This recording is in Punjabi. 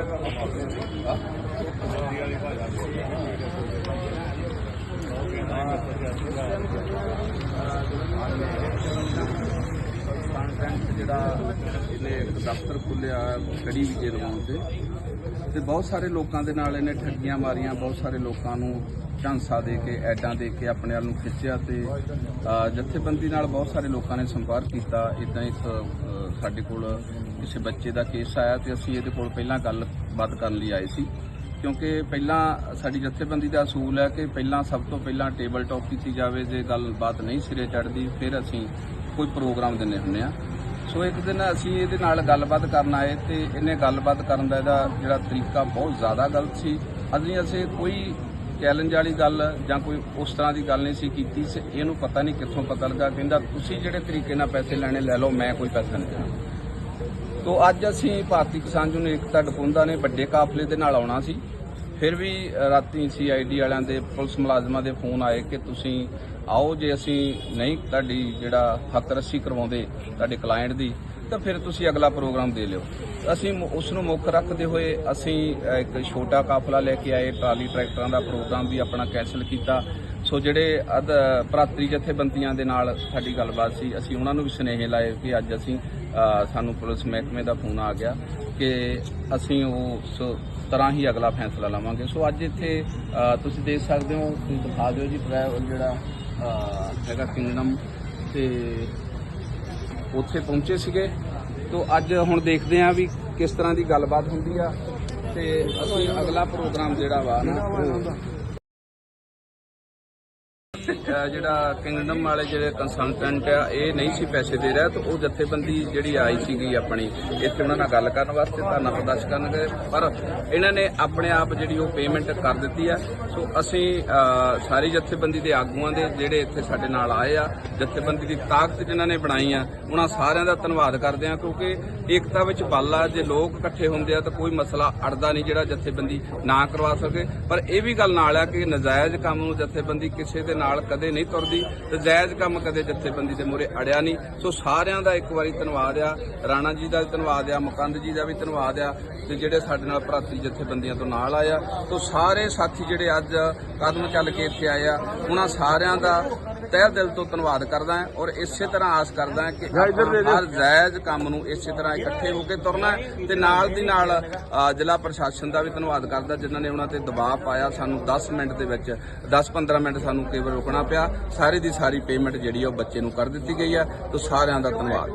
Gracias. ਕੰਟੈਂਟ ਜਿਹੜਾ ਇਹਨੇ ਇੱਕ ਦਫ਼ਤਰ ਖੁੱਲਿਆ ਕੜੀ ਵਿਜੇ ਲਵਾਉਣ ਤੇ ਤੇ ਬਹੁਤ ਸਾਰੇ ਲੋਕਾਂ ਦੇ ਨਾਲ ਇਹਨੇ ਠੱਗੀਆਂ ਮਾਰੀਆਂ ਬਹੁਤ ਸਾਰੇ ਲੋਕਾਂ ਨੂੰ ਝਾਂਸਾ ਦੇ ਕੇ ਐਡਾਂ ਦੇ ਕੇ ਆਪਣੇ ਵੱਲ ਨੂੰ ਖਿੱਚਿਆ ਤੇ ਅ, ਜਥੇਬੰਦੀ ਨਾਲ ਬਹੁਤ ਸਾਰੇ ਲੋਕਾਂ ਨੇ ਸੰਪਰਕ ਕੀਤਾ। ਇਦਾਂ ਇੱਕ ਸਾਡੇ ਕੋਲ ਕਿਸੇ ਬੱਚੇ ਦਾ ਕੇਸ ਆਇਆ ਤੇ ਅਸੀਂ ਇਹਦੇ ਕੋਲ ਪਹਿਲਾਂ ਗੱਲਬਾਤ ਕਰਨ ਲਈ ਆਏ ਸੀ। ਕਿਉਂਕਿ ਪਹਿਲਾਂ ਸਾਡੀ ਜਥੇਬੰਦੀ ਦਾ ਅਸੂਲ ਹੈ ਕਿ ਪਹਿਲਾਂ ਸਭ ਤੋਂ ਪਹਿਲਾਂ ਟੇਬਲ ਟਾਕ ਕੀਤੀ ਜਾਵੇ ਜੇ ਗੱਲਬਾਤ ਨਹੀਂ ਸਿਰੇ ਚੜ੍ਹਦੀ ਫਿਰ ਅਸੀਂ ਕੋਈ ਪ੍ਰੋਗਰਾਮ ਦਿੰਦੇ ਹੁੰਦੇ ਆ ਸੋ ਇੱਕ ਦਿਨ ਅਸੀਂ ਇਹਦੇ ਨਾਲ ਗੱਲਬਾਤ ਕਰਨ ਆਏ ਤੇ ਇਹਨੇ ਗੱਲਬਾਤ ਕਰਨ ਦਾ ਇਹਦਾ ਜਿਹੜਾ ਤਰੀਕਾ ਬਹੁਤ ਜ਼ਿਆਦਾ ਗਲਤ ਸੀ। ਅਸੀਂ ਅਸੀਂ ਕੋਈ ਚੈਲੰਜ ਵਾਲੀ ਗੱਲ ਜਾਂ ਕੋਈ ਉਸ ਤਰ੍ਹਾਂ ਦੀ ਗੱਲ ਨਹੀਂ ਸੀ ਕੀਤੀ ਸੀ। ਇਹਨੂੰ ਪਤਾ ਨਹੀਂ ਕਿੱਥੋਂ ਪਤਾ ਲੱਗਾ। ਕਹਿੰਦਾ, ਤੁਸੀਂ ਜਿਹੜੇ ਤਰੀਕੇ ਨਾਲ ਪੈਸੇ ਲੈਣੇ, ਲੈ ਲਓ, ਮੈਂ ਕੋਈ ਪੈਸਾ ਨਹੀਂ ਦੇਣਾ ਤੋ ਅੱਜ ਅਸੀਂ ਭਾਰਤੀ ਕਿਸਾਨ ਯੂਨੀਅਨ ਏਕਤਾ ਡਪੁੰਦਾ ਨੇ ਵੱਡੇ ਕਾਫਲੇ ਦੇ ਨਾਲ ਆਉਣਾ ਸੀ। ਫਿਰ ਵੀ ਅ, ਰਾਤੀ ਸੀਆਈਡੀ ਵਾਲਿਆਂ ਦੇ ਪੁਲਿਸ ਮੁਲਾਜ਼ਮਾਂ ਦੇ ਫੋਨ ਆਏ ਕਿ ਤੁਸੀਂ ਆਓ ਜੇ ਅਸੀਂ ਨਹੀਂ ਤੁਹਾਡੀ ਜਿਹੜਾ ਹੱਕ ਰੱਸੀ ਕਰਵਾਉਂਦੇ ਤੁਹਾਡੇ ਕਲਾਇੰਟ ਦੀ ਤਾਂ ਫਿਰ ਤੁਸੀਂ ਅਗਲਾ ਪ੍ਰੋਗਰਾਮ ਦੇ ਲਿਓ। ਅਸੀਂ ਮ- ਉਸ ਨੂੰ ਮੁੱਖ ਰੱਖਦੇ ਹੋਏ ਅਸੀਂ ਇੱਕ ਛੋਟਾ ਕਾਫਲਾ ਲੈ ਕੇ ਆਏ ਟਰਾਲੀ ਟਰੈਕਟਰਾਂ ਦਾ ਪ੍ਰੋਗਰਾਮ ਵੀ ਆਪਣਾ ਕੈਨਸਲ ਕੀਤਾ। ਸੋ ਜਿਹੜੇ ਅਧ ਭਰਾਤਰੀ ਜਥੇਬੰਦੀਆਂ ਦੇ ਨਾਲ ਸਾਡੀ ਗੱਲਬਾਤ ਸੀ ਅਸੀਂ ਉਹਨਾਂ ਨੂੰ ਵੀ ਸੁਨੇਹੇ ਲਾਏ ਕਿ ਅੱਜ ਅਸੀਂ ਸਾਨੂੰ ਪੁਲਿਸ ਮਹਿਕਮੇ ਦਾ ਫੋਨ ਆ ਗਿਆ ਕਿ ਅਸੀਂ ਉਸ ਤਰ੍ਹਾਂ ਹੀ ਅਗਲਾ ਫੈਸਲਾ ਲਵਾਂਗੇ। ਸੋ ਅੱਜ ਇੱਥੇ ਤੁਸੀਂ ਦੇਖ ਸਕਦੇ ਹੋ, ਤੁਸੀਂ ਦਿਖਾ ਦਿਓ ਜੀ ਪ੍ਰਾਇ- ਜਿਹੜਾ ਹੈਗਾ ਕਿੰਗਡਮ ਤੇ ਉੱਥੇ ਪਹੁੰਚੇ ਸੀਗੇ। ਤੋਂ ਅੱਜ ਹੁਣ ਦੇਖਦੇ ਆਂ ਵੀ ਕਿਸ ਤਰ੍ਹਾਂ ਦੀ ਗੱਲਬਾਤ ਹੁੰਦੀ ਆ ਤੇ ਅਸੀਂ ਅਗਲਾ ਪ੍ਰੋਗਰਾਮ ਜਿਹੜਾ ਵਾ ਨਾ ਜਿਹੜਾ ਕਿੰਗਡਮ ਵਾਲੇ ਜਿਹੜੇ ਕੰਸਲਟੈਂਟ ਆ, ਇਹ ਨਹੀਂ ਸੀ ਪੈਸੇ ਦੇ ਰਿਹਾ, ਤਾਂ ਉਹ ਜਥੇਬੰਦੀ ਜਿਹੜੀ ਆਈ ਸੀਗੀ ਆਪਣੀ, ਇੱਥੇ ਉਹਨਾਂ ਨਾਲ ਗੱਲ ਕਰਨ ਵਾਸਤੇ ਧਰਨਾ ਪ੍ਰਦਰਸ਼ਨ ਕਰਨਗੇ। ਪਰ ਇਹਨਾਂ ਨੇ ਆਪਣੇ ਆਪ ਜਿਹੜੀ ਉਹ ਪੇਮੈਂਟ ਕਰ ਦਿੱਤੀ ਆ। ਸੋ ਅਸੀਂ ਸਾਰੀ ਜਥੇਬੰਦੀ ਦੇ ਆਗੂਆਂ ਦੇ ਜਿਹੜੇ ਇੱਥੇ ਸਾਡੇ ਨਾਲ ਆਏ ਆ, ਜਥੇਬੰਦੀ ਦੀ ਤਾਕਤ ਜਿਨ੍ਹਾਂ ਨੇ ਬਣਾਈ ਆ, ਉਹਨਾਂ ਸਾਰਿਆਂ ਦਾ ਧੰਨਵਾਦ ਕਰਦੇ ਆ, ਕਿਉਂਕਿ ਏਕਤਾ ਵਿੱਚ ਬਲ ਆ, ਜੇ ਲੋਕ ਇਕੱਠੇ ਹੁੰਦੇ ਆ, ਤਾਂ ਕੋਈ ਮਸਲਾ ਅੜਦਾ ਨਹੀਂ ਜਿਹੜਾ ਜਥੇਬੰਦੀ ਨਾ ਕਰਵਾ ਸਕੇ। ਪਰ ਇਹ ਵੀ ਗੱਲ ਨਾਲ ਆ ਕਿ ਨਜਾਇਜ਼ ਕੰਮ ਨੂੰ ਜਥੇਬੰਦੀ ਕਿਸੇ ਦੇ ਨਾਲ ਕਦੇ ਨਹੀਂ ਤੁਰਦੀ ਤੇ ਜਾਇਜ਼ ਕੰਮ ਕਦੇ ਜਥੇਬੰਦੀ ਦੇ ਮੂਹਰੇ ਅੜਿਆ ਨਹੀਂ। ਸੋ ਸਾਰਿਆਂ ਦਾ ਇੱਕ ਵਾਰੀ ਧੰਨਵਾਦ ਆ ਰਾਣਾ ਜੀ ਦਾ ਵੀ ਧੰਨਵਾਦ ਆ ਮੁਕੰਦ ਜੀ ਦਾ ਵੀ ਧੰਨਵਾਦ ਆ ਤੇ ਜਿਹੜੇ ਸਾਡੇ ਨਾਲ ਭਰਾਤਰੀ ਜਥੇਬੰਦੀਆਂ ਤੋਂ ਨਾਲ ਆਇਆ ਸੋ ਸਾਰੇ ਸਾਥੀ ਜਿਹੜੇ ਅੱਜ ਕਦਮ ਚੱਲ ਕੇ ਇੱਥੇ ਆਏ ਆ ਉਹਨਾਂ ਸਾਰਿਆਂ ਦਾ ਤਹਿ ਦਿਲ ਤੋਂ ਧੰਨਵਾਦ ਕਰਦਾ ਹਾਂ ਔਰ ਇਸੇ ਤਰ੍ਹਾਂ ਆਸ ਕਰਦਾ ਹਾਂ ਕਿ ਹਰ ਜਾਇਜ਼ ਕੰਮ ਨੂੰ ਇਸੇ ਤਰ੍ਹਾਂ ਇਕੱਠੇ ਹੋ ਕੇ ਤੁਰਨਾ ਤੇ ਨਾਲ ਦੀ ਨਾਲ ਜ਼ਿਲ੍ਹਾ ਪ੍ਰਸ਼ਾਸਨ ਦਾ ਵੀ ਧੰਨਵਾਦ ਕਰਦਾ ਜਿਨ੍ਹਾਂ ਨੇ ਉਹਨਾਂ ਤੇ ਦਬਾਅ ਪਾਇਆ ਸਾਨੂੰ 10 ਮਿੰਟ ਦੇ ਵਿੱਚ 10-15 ਮਿੰਟ ਸਾਨੂੰ ਕੇਵਲ ਰੁਕਣਾ ਪਿਆ, ਸਾਰੀ ਦੀ ਸਾਰੀ ਪੇਮੈਂਟ ਜਿਹੜੀ ਉਹ ਬੱਚੇ ਨੂੰ ਕਰ ਦਿੱਤੀ ਗਈ ਆ। ਤੋਂ ਸਾਰਿਆਂ ਦਾ ਧੰਨਵਾਦ।